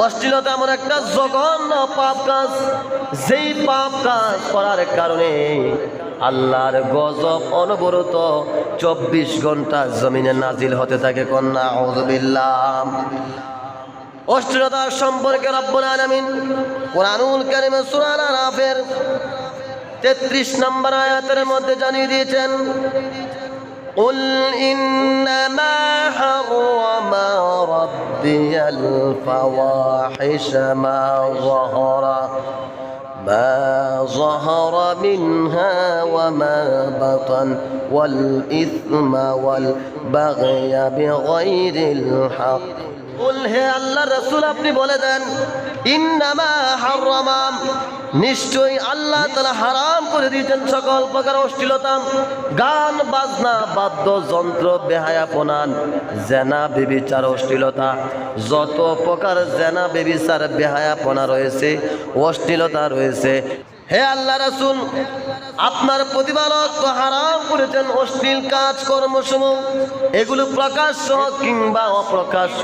অশ্লীলতা এমন একটা জঘন্য পাপ কাজ। যেই পাপ কাজ করার কারণে আল্লাহর গজব অনবরত চব্বিশ ঘণ্টা জমিনে নাজিল হতে থাকে কন্যা, আউযুবিল্লাহ। অশ্লীলতার সম্পর্কে রব্বুল আলামিন কোরআনুল কারিমে সূরা আরাফের 33 নম্বর আয়াতের মধ্যে জানিয়ে দিয়েছেন قل إنما حرم ربي الفواحش ما ظهر ما ظهر منها وما بطن والإثم والبغي بغير الحق. আল্লাহ আপনি বলে দেন নিশ্চয়ই আল্লাহ তালা হারাম করে সকল প্রকার অশ্লীলতা, গান, বাজনা বাদ্য যন্ত্র বেহায়াপনান, জেনা বেবিচার অশ্লীলতা, যত প্রকার জেনা বেবিচার, বেহায়াপনা রয়েছে, অশ্লীলতা রয়েছে হে আল্লাহ রাসুল, আপনার প্রতিপালক তো হারাম করেছেন, অশ্লীল কাজ কর্মসমূহ এগুলো প্রকাশ্য কিংবা অপ্রকাশ্য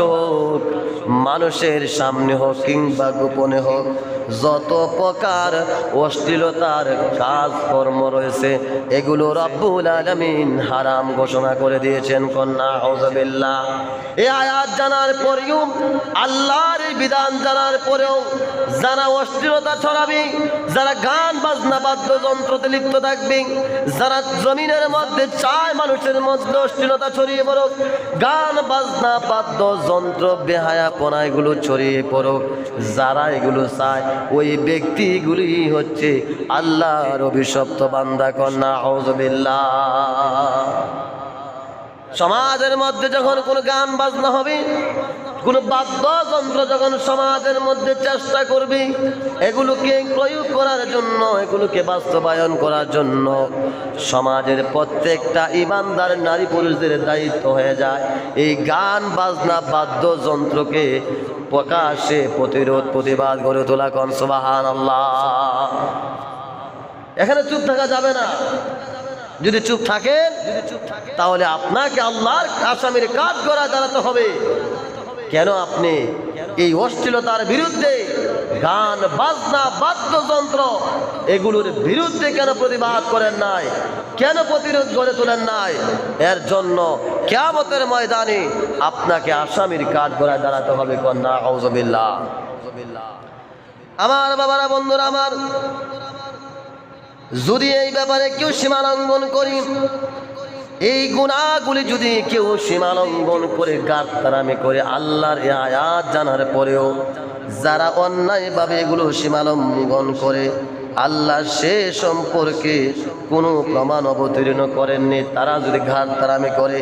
মানুষের সামনে হোক কিংবা গোপনে হোক, যত প্রকার অশ্লীলতার কাজ কর্ম রয়েছে, এগুলো রব্বুল আলমিন হারাম ঘোষণা করে দিয়েছেন কন্যা হজবিল্লাহ এ আয়াত জানার পরেও, আল্লাহর বিধান জানার পরেও, যারা অশ্লীলতা ছড়াবে, যারা গান বাজনা বাদ্যযন্ত্রতে লিপ্ত থাকবে, যারা জমিনের মধ্যে চায় মানুষের মধ্যে অশ্লীলতা ছড়িয়ে পড়ুক, গান, বাজনা, বাদ্যযন্ত্র বেহায়াপনা এগুলো ছড়িয়ে পড়ুক যারা এগুলো চায়, ওই ব্যক্তিগুলি হচ্ছে আল্লাহর অভিশপ্ত বান্দা কন্যা হজবিল্লাহ সমাজের মধ্যে যখন কোনো গান বাজনা হবে, কোনো বাদ্যযন্ত্র যখন সমাজের মধ্যে চেষ্টা করবে, এগুলোকে প্রয়োগ করার জন্য, এগুলোকে বাস্তবায়ন করার জন্য সমাজের প্রত্যেকটা ইমানদার নারী পুরুষদের দায়িত্ব হয়ে যায়। এই গান, বাজনা, বাদ্যযন্ত্রকে প্রকাশে প্রতিরোধ, প্রতিবাদ গড়ে তোলা কন সুবাহান আল্লাহ এখানে চুপ থাকা যাবে না। যদি চুপ থাকেন তাহলে আপনাকে আল্লাহর আসামির কাজ করা দাঁড়াতে হবে। কেন আপনি এই অশ্লীলতার বিরুদ্ধে গান, বাজনা, বাদ্যযন্ত্র এগুলোর বিরুদ্ধে কেন প্রতিবাদ করেন নাই? কেন প্রতিরোধ গড়ে তোলেন নাই? এর জন্য কেয়ামতের ময়দানে আপনাকে আসামির কাজ গড়ায় দাঁড়াতে হবে কন্যা আমার বাবারা, বন্ধুরা আমার যদি এই ব্যাপারে কেউ সীমা লঙ্ঘন করি, এই গুণাগুলি যদি কেউ সীমা লঙ্ঘন করে গাত্তারামি করে আল্লাহর আয়াত জানার পরেও যারা অন্যায়ভাবে এগুলো সীমা লঙ্ঘন করে, আল্লাহ সে সম্পর্কে কোনো প্রমাণ অবতীর্ণ করেননি। তারা যদি ঘাট তারামি করে,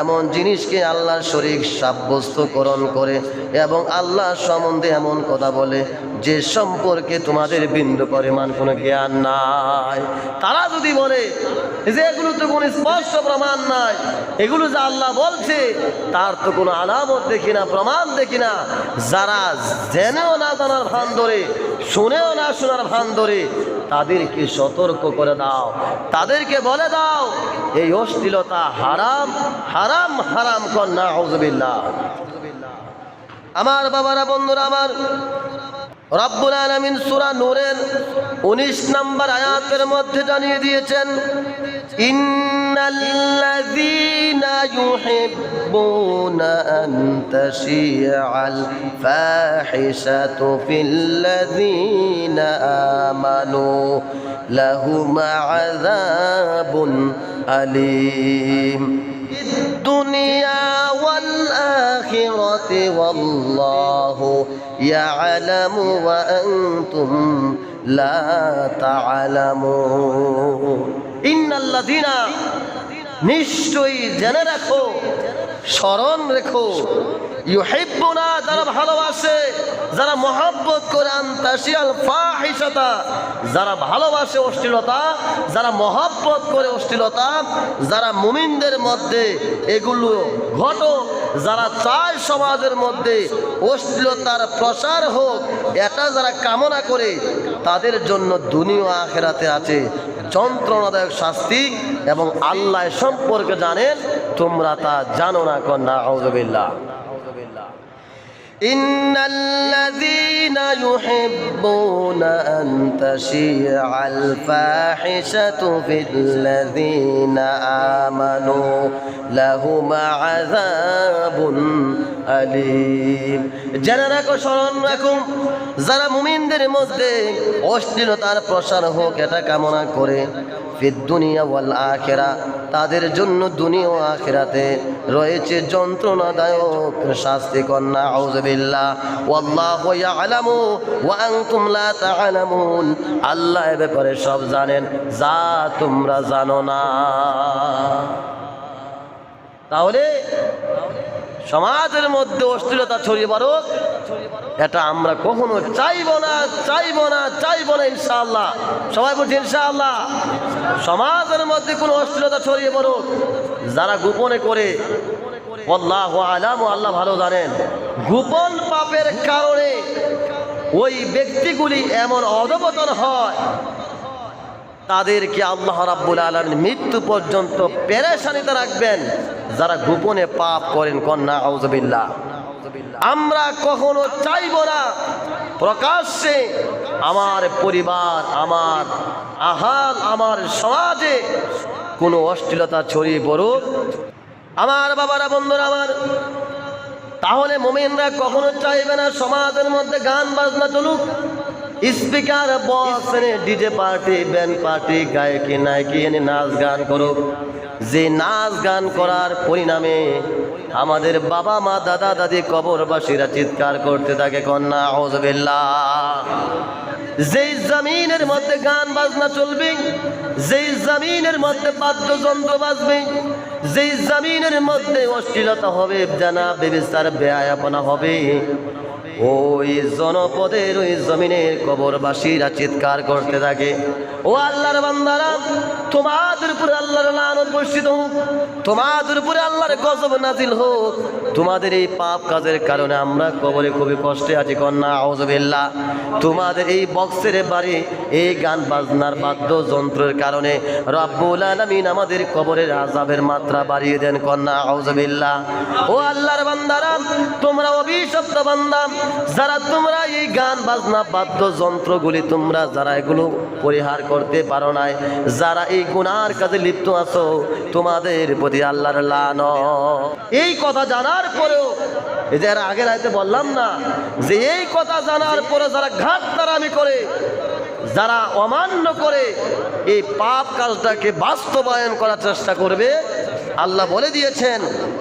এমন জিনিসকে আল্লাহর শরীর সাব্যস্তকরণ করে এবং আল্লাহ সম্বন্ধে এমন কথা বলে যে সম্পর্কে তোমাদের বিন্দু পরিমাণ কোনো জ্ঞান নাই। তারা যদি বলে, যে এগুলো তো কোনো স্পষ্ট প্রমাণ নাই, এগুলো যে আল্লাহ বলছে, তার তো কোনো আলামত দেখি না, প্রমাণ দেখি না। যারা জেনেও না জানার ভান ধরে, শুনেও না শোনার ভান ধরে, তাদেরকে সতর্ক করে দাও। তাদেরকে বলে দাও, এই অশ্লীলতা হারাম হারাম হারাম কন্যা হজবিল্লা আমার বাবারা, বন্ধুরা আমার রব্বুল আলামিন সূরা নূরের 19 নম্বর আয়াতের মধ্যে জানিয়ে দিয়েছেন ইন্নাল্লাযীনা ইউহিব্বুনা আন তাশিআল ফাহিশাতু ফিল্লাযীনা আমানু লাহুম আযাবুন আলীম الدنيا والآخرة والله يعلم وأنتم لا تعلمون إن الذين নিশ্চয়ই জেনে রাখো স্মরণ রেখো। ইউহিব্বুনা, যারা ভালোবাসে, যারা মহাব্বত করে আন্তাশিয়াল ফাহিশাতা, যারা ভালোবাসে অশ্লীলতা, যারা মহাব্বত করে অশ্লীলতা, যারা মুমিনদের মধ্যে এগুলো ঘটো যারা চায় সমাজের মধ্যে অশ্লীলতার প্রসার হোক, এটা যারা কামনা করে, তাদের জন্য দুনিয়া আখেরাতে আছে। যন্ত্রণাদায়ক শাস্তি এবং আল্লাহ সম্পর্কে জানেন তোমরা তা জানো না কন্যা আউজবিল্লা ইন্নাল্লাহ يحبون أن تشيع الفاحشة في الذين آمنوا لهم عذاب أليم জেনে রাখো স্মরণ রাখুন যারা মুমিনদের মধ্যে অশ্লীলতার প্রসার হোক এটা কামনা করে ফিদ দুনিয়া ওয়াল আখেরা। তাদের জন্য দুনিয়া ও আখেরাতে রয়েছে যন্ত্রণাদায়ক শাস্তি কন্যা আউজবিল্লাহ ওয়াল্লাহু ইয়ালামু ওয়া আনতুম লা তা'লামুন। আল্লাহ এ ব্যাপারে সব জানেন, যা তোমরা জানো না। তাহলে সমাজের মধ্যে অশ্লীলতা ছড়িয়ে পড়ো এটা আমরা কখনো চাইব না চাইব না চাইব না ইনশাআল্লাহ। সবাই বলছি ইনশাআল্লাহ। সমাজের মধ্যে কোনো অস্থিরতা ছড়িয়ে পড়ো যারা গোপনে করে, আল্লাহ আলাম আল্লাহ ভালো জানেন। গোপন পাপের কারণে ওই ব্যক্তিগুলি এমন অধপতন হয়, তাদেরকে আল্লাহ রাব্বুল আলমীর মৃত্যু পর্যন্ত পেরেশানিতে রাখবেন। যারা গোপনে পাপ করেন, কন্যা আউজবিল্লাহ আমরা কখনো চাইব না প্রকাশ্যে আমার পরিবার, আমার আহাল, আমার সমাজে কোনো অশ্লীলতা ছড়িয়ে পড়ুক। আমার বাবারা, বন্ধুরা আমার, তাহলে মোমেনরা কখনো চাইবে না সমাজের মধ্যে গান বাজনা চলুক? Speaker box DJ party, band party, গায়কি, নায়কি, এনে নাচ গান করুক। যে নাচ গান করার পরিণামে আমাদের বাবা মা, দাদা, দাদি, কবরবাসীরা চিৎকার করতে থাকে, কন্যা হজবিল্লা যেই জমিনের মধ্যে গান বাজনা চলবে, যেই জমিনের মধ্যে বাদ্যযন্ত্র বাজবে, যেই জমিনের মধ্যে অশ্লীলতা হবে জানা বেবিস্তার বেয়াপনা হবে। ওই জনপদের ওই জমিনের কবরবাসীরা চিৎকার করতে থাকে। ও আল্লাহর বান্দারা, তোমাদের উপরে আল্লাহর লানত বর্ষিত হোক, তোমাদের উপরে আল্লাহর গজব নাজিল হোক তোমাদের এই পাপ কাজের কারণে আমরা কবরে খুবই কষ্টে আছি, কন্যা আউজবিল্লাহ তোমাদের এই বক্সের বাড়ি, এই গান বাজনার বাদ্যযন্ত্রের কারণে রব্বুল আলামিন আমাদের কবরের আজাবের মাত্রা বাড়িয়ে দেন, কন্যা আউজবিল্লাহ ও আল্লাহর বান্দারাম তোমরা অভিশপ্ত বান্দাম যারা তোমরা এই গান বাজনা বাদ্যযন্ত্রগুলি তোমরা যারা এগুলো পরিহার করতে পারো নাই, যারা এই গুনার কাজে লিপ্ত আছো, তোমাদের প্রতি আল্লাহর লান এই কথা জানার পরেও, এই যে আগের আয়তে বললাম না, যে এই কথা জানার পরে যারা ঘাট তারামি করে, যারা অমান্য করে, এই পাপ কাজটাকে বাস্তবায়ন করার চেষ্টা করবে, আল্লাহ বলে দিয়েছেন,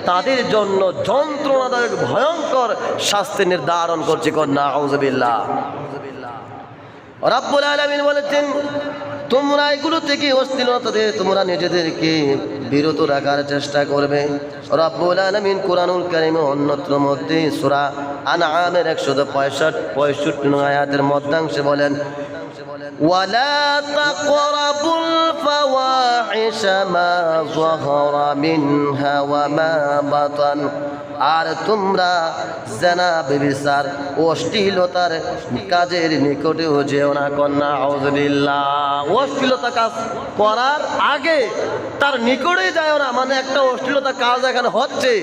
তাদের জন্য যন্ত্রণাদায়ক, ভয়ঙ্কর শাস্তি নির্ধারণ করছে কন্যা আউজবিল্লাহ রাব্বুল আলামিন বলেছেন, তোমরা এগুলো থেকে অস্থিরতা দিয়ে তোমরা নিজেদেরকে বিরত রাখার চেষ্টা করবে রব্বুল আলামিন কোরআনুল কারিমে অন্যত্র মধ্যে সূরা আনআমের 165 65 নং আয়াতের মধ্যাংশে বলেন ولا تقربوا الفواحش ما ظهر منها وما بطن আর তোমরা জেনা বেবিচার অশ্লীলতার কাজের নিকটেও যেও না, কন্যা আউজবিল্লাহ অশ্লীলতা কাজ করার আগে তার নিকটে যায় না মানে একটা অশ্লীলতা কাজ এখানে হচ্ছে।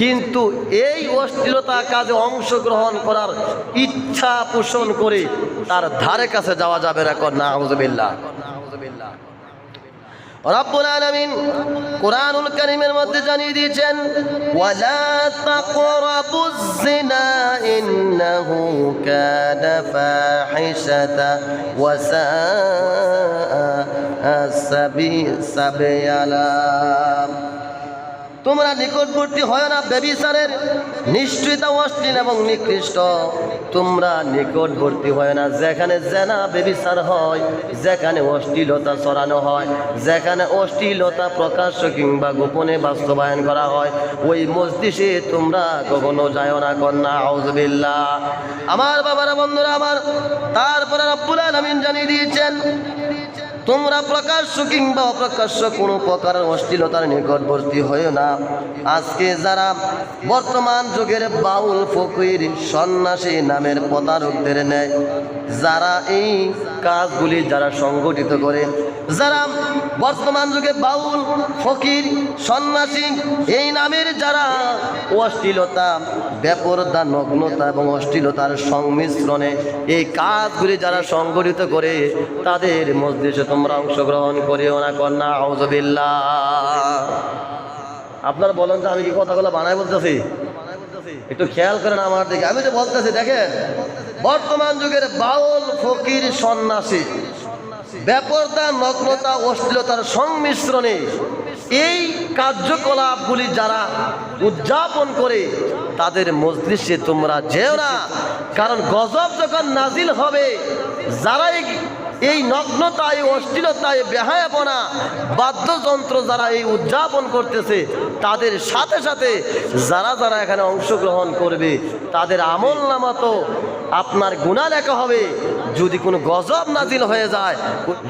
কিন্তু এই অশ্লীলতা কাজে অংশগ্রহণ করার ইচ্ছা পোষণ করে তার ধারে কাছে যাওয়া যাবে না, কন্যা আউজবিল্লাহ রব্বুল আলামিন কোরআনুল কারীমের মধ্যে জানিয়ে দিয়েছেন ওয়ালা তাকরাবুজ জিনা ইন্নাহু কানা ফাহিশাতা ওয়া সাআ সাবি সাবিয়ালা তোমরা নিকটবর্তী হয় না বেবিচারের নিশ্চিত অশ্লীল এবং নিকৃষ্ট। তোমরা নিকটবর্তী হয় না, যেখানে জেনা বেবিচার হয়, যেখানে অশ্লীলতা ছড়ানো হয়, যেখানে অশ্লীলতা প্রকাশ্য কিংবা গোপনে বাস্তবায়ন করা হয়, ওই মসজিষে তোমরা কখনো যায় না, কন্যা আউজবিল্লা আমার বাবারা, বন্ধুরা, আমার, তারপরে রব্বুল আলামিন জানিয়ে দিয়েছেন তোমরা প্রকাশ্য কিংবা অপ্রকাশ্য কোনো প্রকার অশ্লীলতার নিকটবর্তী হয়েও না। আজকে যারা বর্তমান যুগের বাউল ফকির সন্ন্যাসী নামের প্রতারকদের নেয় যারা এই কাজগুলি যারা সংগঠিত করে, যারা বর্তমান যুগে বাউল, ফকির, সন্ন্যাসী, এই নামের যারা অশ্লীলতা ব্যাপরতা নগ্নতা এবং অশ্লীলতার সংমিশ্রণে এই কাজগুলি যারা সংগঠিত করে, তাদের মসজিদে তোমরা অংশগ্রহণ করিও না কন্যা আউজবিল্লা আপনারা বলেন তো আমি কি কথাগুলো বানাই বলতেছি? একটু খেয়াল করেন আমার দিকে। আমি তো বলতেছি, দেখেন। বর্তমান যুগের বাউল ফকির সন্ন্যাসী। ব্যাপরতা নগ্নতা অশ্লীলতার সংমিশ্রণে এই কার্যকলাপগুলি যারা উদযাপন করে, তাদের মজলিসে তোমরা যেও না। কারণ গজব যখন নাজিল হবে যারা এই- এই নগ্নতা এই অশ্লীলতা এই বেহায়াপনা বাদ্যযন্ত্র যারা এই উদযাপন করতেছে, তাদের সাথে সাথে যারা যারা এখানে অংশগ্রহণ করবে, তাদের আমল নামা তো আপনার গুণা লেখা হবে। যদি কোনো গজব নাজিল হয়ে যায়,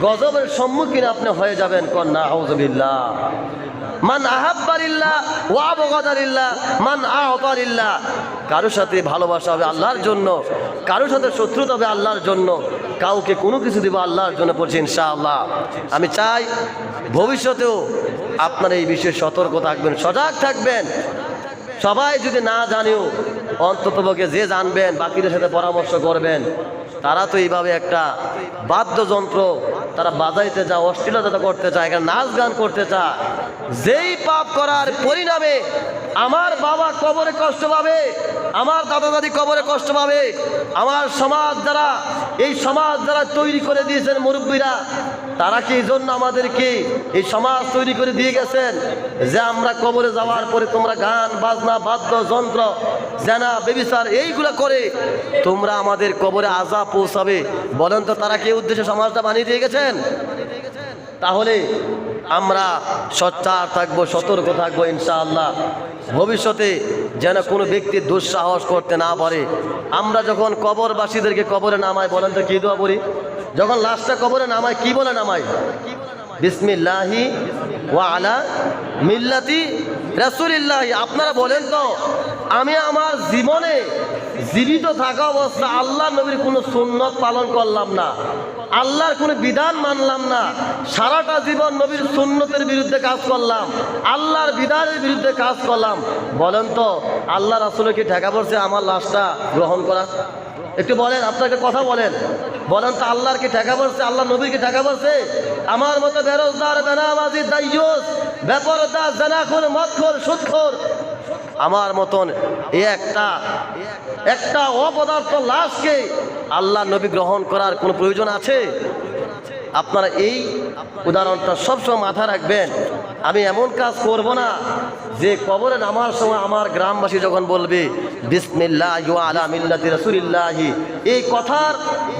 গজবের সম্মুখীন আপনি হয়ে যাবেন কন্যা আউজবিল্লাহ মান আহাব্বারিল্লাহ ওয়া মান আহতারিল্লাহ। কারোর সাথে ভালোবাসা হবে আল্লাহর জন্য, কারোর সাথে শত্রুতা হবে আল্লাহর জন্য, কাউকে কোনো কিছু দিব আল্লাহর জন্য পড়ছি ইনশাআল্লাহ। আমি চাই ভবিষ্যতেও আপনার এই বিষয়ে সতর্ক থাকবেন, সজাগ থাকবেন। সবাই যদি না জানেও, অন্ততপক্ষে যে জানবেন, বাকিদের সাথে পরামর্শ করবেন। তারা তো এইভাবে একটা বাদ্যযন্ত্র তারা বাজাইতে যায়, অশ্লীলতা করতে চায় এখানে নাচ গান করতে চায় যেই পাপ করার পরিণামে আমার বাবা কবরে কষ্ট পাবে, আমার দাদা দাদি কবরে কষ্ট পাবে, আমার সমাজ যারা, এই সমাজ যারা তৈরি করে দিয়েছেন মুরব্বীরা, তারা কি এই জন্য আমাদেরকে এই সমাজ তৈরি করে দিয়ে গেছেন? যে আমরা কবরে যাওয়ার পরে তোমরা গান, বাজনা বাদ্য যন্ত্র জেনা বেবিচার এইগুলো করে, তোমরা আমাদের কবরে আজা পৌঁছাবে। বলেন তো তারা কি উদ্দেশ্যে সমাজটা বানিয়ে দিয়ে গেছেন? তাহলে আমরা সচ্চার থাকব, সতর্ক থাকব ইনশাআল্লাহ। ভবিষ্যতে যেন কোনো ব্যক্তি দুঃসাহস করতে না পারে। আমরা যখন কবরবাসীদেরকে কবরে নামাই, বলেন তো কী দোয়া বলি যখন লাশটা কবরে নামাই, কি বলে নামাই? বিসমিল্লাহি ওয়া আলা মিল্লাতি রাসূলিল্লাহি। আপনারা বলেন তো আমি আমার জীবনে জীবিত থাকা অবস্থা আল্লাহ নবীর কোনো সুন্নত পালন করলাম না। আল্লাহর কোনো বিধান মানলাম না। সারাটা জীবন নবীর সুন্নতের বিরুদ্ধে কাজ করলাম। আল্লাহর বিধানের বিরুদ্ধে কাজ করলাম। বলেন তো, আল্লাহ রাসুলে কি ঠেকা পড়ছে আমার লাশটা গ্রহণ করা? একটু বলেন, আপনাকে কথা বলেন। বলেন তো, আল্লাহর কি ঠেকা পড়ছে? আল্লাহ নবীর কি ঠেকা পড়ছে? আমার মতো বেরোজগার, বেনামাজি, দাইয়ুস, বেপরদা, জানাখোর, মদখোর, সুদখোর আমার মতন এ একটা একটা অপদার্থ লাশকে আল্লাহ নবী গ্রহণ করার কোনো প্রয়োজন আছে? আপনারা এই উদাহরণটা সবসময় মাথা রাখবেন। আমি এমন কাজ করব না যে কবরে নামার সময় আমার গ্রামবাসী যখন বলবে, বিসমিল্লাহ এই কথার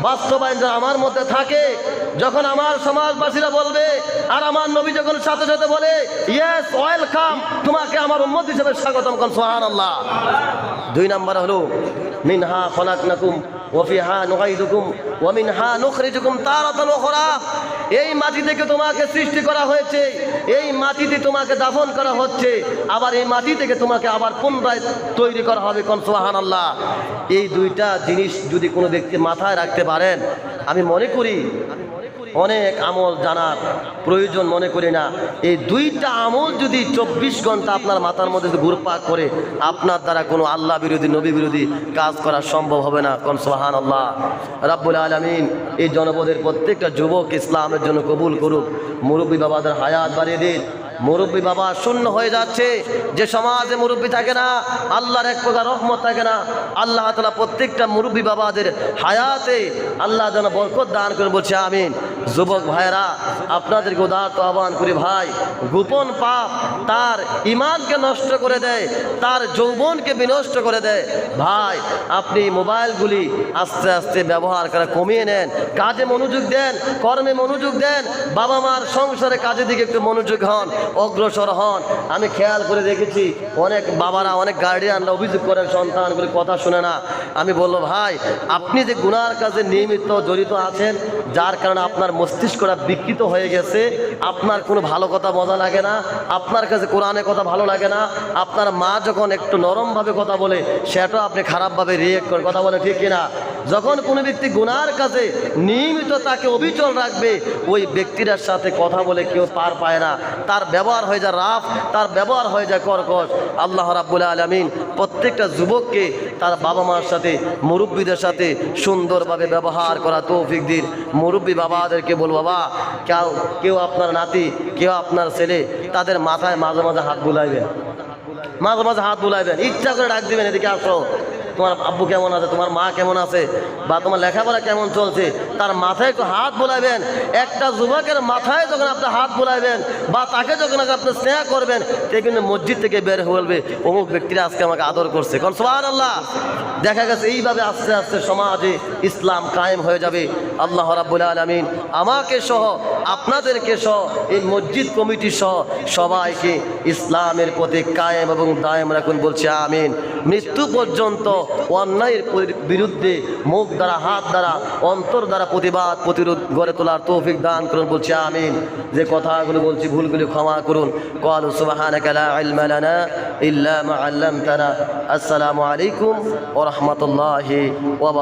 বাস্তবায়ন যেন আমার মধ্যে থাকে, যখন আমার সমাজবাসীরা বলবে, আর আমার নবী যখন সাথে সাথে বলে ইয়েস ওয়েলকাম তোমাকে আমার উম্মত হিসেবে স্বাগতম করেন সোহান আল্লাহ দুই নাম্বার হলো, মিনহা খলাকনাকুম وفيها نعيدكم ومنها نخرجكم تارة أخرى. এই মাটি থেকে তোমাকে সৃষ্টি করা হয়েছে, এই মাটিতে তোমাকে দাফন করা হচ্ছে, আবার এই মাটি থেকে তোমাকে আবার পুনরায় তৈরি করা হবে কোন সোহান আল্লাহ এই দুইটা জিনিস যদি কোনো ব্যক্তি মাথায় রাখতে পারেন, আমি মনে করি অনেক আমল জানার প্রয়োজন মনে করি না। এই দুইটা আমল যদি চব্বিশ ঘণ্টা আপনার মাথার মধ্যে ঘুরপাক করে, আপনার দ্বারা কোনো আল্লাহ বিরোধী, নবী বিরোধী কাজ করা সম্ভব হবে না কোন সোহান আল্লাহ রাব্বুল আলমিন এই জনপদের প্রত্যেকটা যুবক ইসলামের জন্য কবুল করুক। মুরব্বী বাবাদের হায়াত বাড়িয়ে দিন। মুরব্বী বাবা শূন্য হয়ে যাচ্ছে। যে সমাজে মুরব্বী থাকে না, আল্লাহর এক প্রকার রহমত থাকে না, আল্লাহ তালা প্রত্যেকটা মুরব্বী বাবাদের হায়াতে আল্লাহ যেন বরকত দান করে বলছে আমিন। যুবক ভাইরা আপনাদেরকে উদাহরণ আহ্বান করি ভাই, গোপন পাপ তার ইমানকে নষ্ট করে দেয়, তার যৌবনকে বিনষ্ট করে দেয়। ভাই, আপনি মোবাইলগুলি আস্তে আস্তে ব্যবহার করা কমিয়ে নেন, কাজে মনোযোগ দেন, কর্মে মনোযোগ দেন, বাবা মার সংসারে কাজের দিকে একটু মনোযোগ হন। অগ্রসর হন। আমি খেয়াল করে দেখেছি, অনেক বাবারা, অনেক গার্ডিয়ানরা অভিযোগ করেন সন্তানগুলি কথা শুনে না। আমি বলল, ভাই, আপনি যে গুনার কাজে নিয়মিত জড়িত আছেন, যার কারণে আপনার মস্তিষ্কটা বিকৃত হয়ে গেছে, আপনার কোনো ভালো কথা মজা লাগে না, আপনার কাছে কোরআনের কথা ভালো লাগে না, আপনার মা যখন একটু নরমভাবে কথা বলে, সেটাও আপনি খারাপভাবে রিয়েক্ট করেন। কথা বলে ঠিক কিনা? যখন কোনো ব্যক্তি গুনার কাছে নিয়মিত তাকে অবিচল রাখবে, ওই ব্যক্তিটার সাথে কথা বলে কেউ পার পায় না। তার ব্যবহার হয়ে যায় রাফ, তার ব্যবহার হয়ে যায় কর্কশ। আল্লাহ রাব্বুল আলমিন প্রত্যেকটা যুবককে তার বাবা মার সাথে, মুরব্বীদের সাথে সুন্দরভাবে ব্যবহার করা তৌফিক দিন। মুরব্বী বাবাদেরকে বলব, বাবা, কেউ কেউ আপনার নাতি, কেউ আপনার ছেলে, তাদের মাথায় মাঝে মাঝে হাত বুলাইবেন। মাঝে মাঝে হাত বুলাইবেন। ইচ্ছা করে ডাক দিবেন, এদিকে আসো। তোমার আব্বু কেমন আছে, তোমার মা কেমন আছে, বা তোমার লেখাপড়া কেমন চলছে, তার মাথায় একটু হাত বোলাইবেন। একটা যুবকের মাথায় যখন আপনি হাত বোলাইবেন, বা তাকে যখন আপনি স্নেহ করবেন সে কিন্তু মসজিদ থেকে বের হয়ে বলবে, অমুক ব্যক্তিরা আজকে আমাকে আদর করছে। কারণ সোহান আল্লাহ দেখা গেছে এইভাবে আস্তে আস্তে সমাজে ইসলাম কায়েম হয়ে যাবে। আল্লাহ রাব্বুল আলমিন আমাকে সহ, আপনাদেরকে সহ, এই মসজিদ কমিটি সহ সবাইকে ইসলামের প্রতি কায়েম এবং দায়েম রাখুন বলছে, আমিন। মৃত্যু পর্যন্ত অন্যায়ের বিরুদ্ধে মুখ দ্বারা, হাত দ্বারা, অন্তর দ্বারা প্রতিবাদ, প্রতিরোধ গড়ে তোলার তৌফিক দান করুন, বলছি আমিন। যে কথাগুলো বলছি, ভুলগুলি ক্ষমা করুন। কল সুবাহানাকা আসসালামু আলাইকুম ওয়া রাহমাতুল্লাহি ওয়া